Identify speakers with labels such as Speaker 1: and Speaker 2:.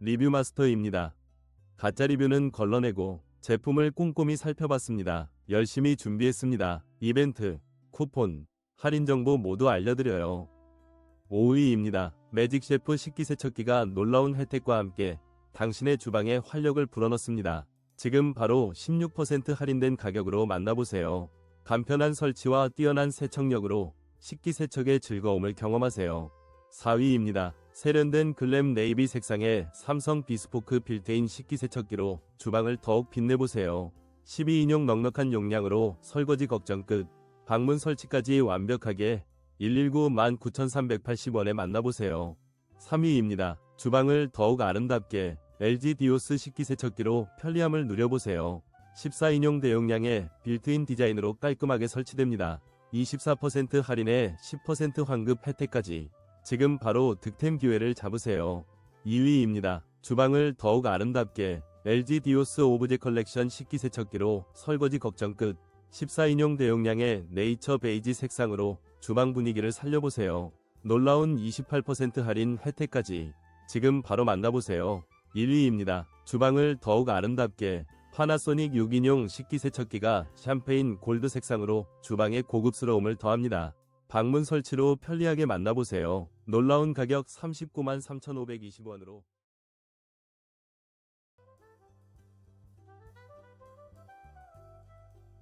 Speaker 1: 리뷰 마스터입니다. 가짜 리뷰는 걸러내고 제품을 꼼꼼히 살펴봤습니다. 열심히 준비했습니다. 이벤트, 쿠폰, 할인 정보 모두 알려드려요. 5위입니다. 매직 셰프 식기세척기가 놀라운 혜택과 함께 당신의 주방에 활력을 불어넣습니다. 지금 바로 16% 할인된 가격으로 만나보세요. 간편한 설치와 뛰어난 세척력으로 식기세척의 즐거움을 경험하세요. 4위입니다. 세련된 글램 네이비 색상의 삼성 비스포크 빌트인 식기세척기로 주방을 더욱 빛내보세요. 12인용 넉넉한 용량으로 설거지 걱정 끝, 방문 설치까지 완벽하게 119 19,380원에 만나보세요. 3위입니다. 주방을 더욱 아름답게 LG 디오스 식기세척기로 편리함을 누려보세요. 14인용 대용량의 빌트인 디자인으로 깔끔하게 설치됩니다. 24% 할인에 10% 환급 혜택까지 지금 바로 득템 기회를 잡으세요. 2위입니다. 주방을 더욱 아름답게 LG 디오스 오브제 컬렉션 식기세척기로 설거지 걱정 끝 14인용 대용량의 네이처 베이지 색상으로 주방 분위기를 살려보세요. 놀라운 28% 할인 혜택까지 지금 바로 만나보세요. 1위입니다. 주방을 더욱 아름답게 파나소닉 6인용 식기세척기가 샴페인 골드 색상으로 주방의 고급스러움을 더합니다. 방문 설치로 편리하게 만나보세요. 놀라운 가격 39만 3,520원으로